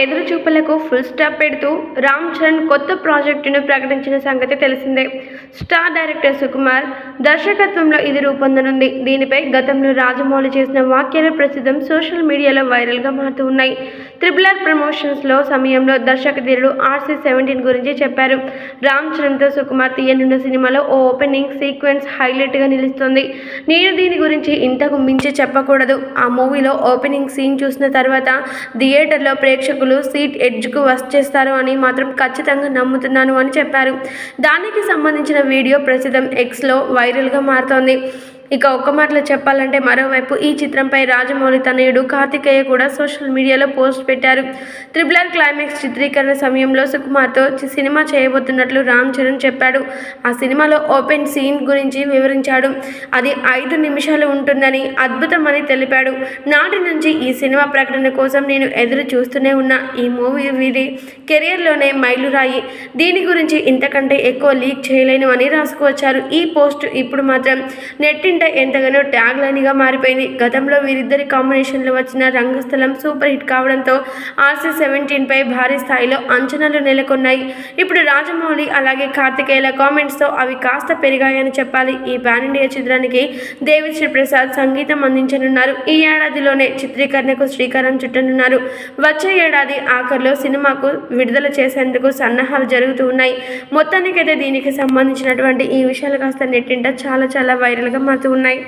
ఎదురు చూపులకు full stop పెడుతూ రామ్ చరణ్ కొత్త ప్రాజెక్టును ప్రకటించిన సంగతి తెలిసిందే. స్టార్ డైరెక్టర్ సుకుమార్ దర్శకత్వంలో ఇది రూపొందనుంది. దీనిపై గతంలో రాజమౌళి చేసిన వ్యాఖ్యలు ప్రస్తుతం సోషల్ మీడియాలో వైరల్గా మారుతూ ఉన్నాయి. త్రిబుల్ ఆర్ ప్రమోషన్స్లో సమయంలో దర్శకధీరుడు ఆర్సీ సెవెంటీన్ గురించి చెప్పారు. రామ్ చరణ్తో సుకుమార్ తీయనున్న సినిమాలో ఓ ఓపెనింగ్ సీక్వెన్స్ హైలైట్గా నిలుస్తుంది. నేను దీని గురించి ఇంతకు మించి చెప్పకూడదు. ఆ మూవీలో ఓపెనింగ్ సీన్ చూసిన తర్వాత థియేటర్లో ప్రేక్షకులు సీట్ ఎడ్జ్కు వచ్చేస్తారు అని మాత్రం ఖచ్చితంగా నమ్ముతున్నాను అని చెప్పారు. దానికి సంబంధించిన వీడియో ప్రస్తుతం ఎక్స్లో వైరల్గా మారుతోంది. ఇక ఒక్క మాటలో చెప్పాలంటే మరోవైపు ఈ చిత్రంపై రాజమౌళి తనయుడు కార్తికేయ కూడా సోషల్ మీడియాలో పోస్ట్ పెట్టారు. త్రిబుల్ ఆర్ క్లైమాక్స్ చిత్రీకరణ సమయంలో సుకుమార్తో సినిమా చేయబోతున్నట్లు రామ్ చరణ్ చెప్పాడు. ఆ సినిమాలో ఓపెన్ సీన్ గురించి వివరించాడు. అది ఐదు నిమిషాలు ఉంటుందని అద్భుతమని తెలిపాడు. నాటి నుంచి ఈ సినిమా ప్రకటన కోసం నేను ఎదురు చూస్తూనే ఉన్నా. ఈ మూవీ వీరి కెరియర్లోనే మైలురాయి. దీని గురించి ఇంతకంటే ఎక్కువ లీక్ చేయలేను అని రాసుకువచ్చారు. ఈ పోస్ట్ ఇప్పుడు మాత్రం నెట్టింట ఎంతగానో ట్యాగ్ లైన్గా మారిపోయింది. గతంలో వీరిద్దరి కాంబినేషన్లో వచ్చిన రంగస్థలం సూపర్ హిట్ కావడంతో ఆర్సీ సెవెంటీన్పై భారీ స్థాయిలో అంచనాలు నెలకొన్నాయి. ఇప్పుడు రాజమౌళి అలాగే కార్తికేయుల కామెంట్స్తో అవి కాస్త పెరిగాయని చెప్పాలి. ఈ పాన్ ఇండియా చిత్రానికి దేవిశ్రీ ప్రసాద్ సంగీతం అందించనున్నారు. ఈ ఏడాదిలోనే చిత్రీకరణకు శ్రీకారం చుట్టనున్నారు. వచ్చే ఏడాది ఆఖరిలో సినిమాకు విడుదల చేసేందుకు సన్నాహాలు జరుగుతూ ఉన్నాయి. మొత్తానికైతే దీనికి సంబంధించినటువంటి ఈ విషయాలు కాస్త నెట్టింట చాలా చాలా వైరల్గా మారుతూ ఉన్నాయి